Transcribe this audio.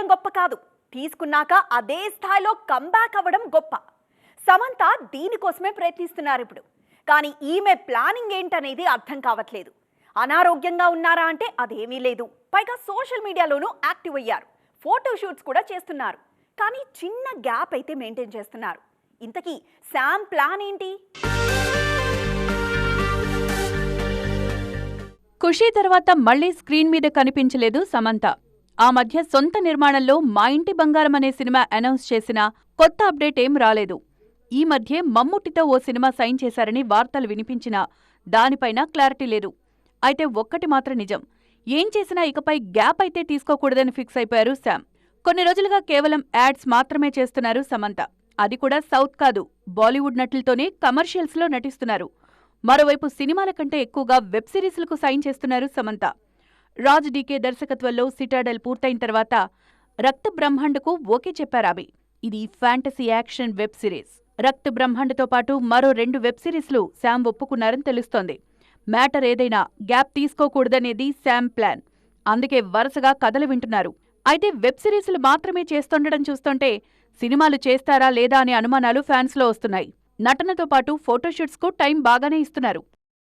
తీసుకోవడం గొప్ప కాదు. తీసుకున్నాక అదే స్థాయిలో కంబ్యాక్ అవ్వడం గొప్ప. సమంత దీనికోసమే ప్రయత్నిస్తున్నారు ఇప్పుడు. కానీ ఈమె ప్లానింగ్ ఏంటనేది అర్థం కావట్లేదు. అనారోగ్యంగా ఉన్నారా అంటే అదేమీ లేదు. పైగా సోషల్ మీడియాలోనూ యాక్టివ్ అయ్యారు. ఫోటో షూట్స్ కూడా చేస్తున్నారు. కానీ చిన్న గ్యాప్ అయితే మెయింటైన్ చేస్తున్నారు. ఇంతకీ శామ్ ప్లాన్ ఏంటి? ఖుషీ తర్వాత మళ్ళీ స్క్రీన్ మీద కనిపించలేదు సమంత. ఆ మధ్య సొంత నిర్మాణంలో మా ఇంటి బంగారం అనే సినిమా అనౌన్స్ చేసినా కొత్త అప్డేట్ ఏం రాలేదు. ఈ మధ్యే మమ్ముట్టితో ఓ సినిమా సైన్ చేశారని వార్తలు వినిపించినా దానిపైన క్లారిటీ లేదు. అయితే ఒక్కటి మాత్రం నిజం. ఏం చేసినా ఇకపై గ్యాప్ అయితే తీసుకోకూడదని ఫిక్స్ అయిపోయారు శామ్. కొన్ని రోజులుగా కేవలం యాడ్స్ మాత్రమే చేస్తున్నారు సమంత. అది కూడా సౌత్ కాదు. బాలీవుడ్ నటులతోనే కమర్షియల్స్లో నటిస్తున్నారు. మరోవైపు సినిమాల కంటే ఎక్కువగా వెబ్ సిరీస్లకు సైన్ చేస్తున్నారు సమంత. రాజ్ డీకే దర్శకత్వంలో సిటాడెల్ పూర్తయిన తర్వాత రక్త బ్రహ్మాండకు ఓకే చెప్పారామె ఇది ఫ్యాంటసీ యాక్షన్ వెబ్ సిరీస్. రక్త బ్రహ్మాండతో పాటు మరో రెండు వెబ్ సిరీస్లు శామ్ ఒప్పుకున్నారని తెలుస్తోంది. మ్యాటర్ ఏదైనా గ్యాప్ తీసుకోకూడదనేది శామ్ ప్లాన్. అందుకే వరుసగా కథలు వింటున్నారు. అయితే వెబ్ సిరీస్లు మాత్రమే చేస్తుండడం చూస్తుంటే సినిమాలు చేస్తారా లేదా అనే అనుమానాలు ఫ్యాన్స్లో వస్తున్నాయి. నటనతో పాటు ఫోటోషూట్స్కు టైం బాగానే ఇస్తున్నారు.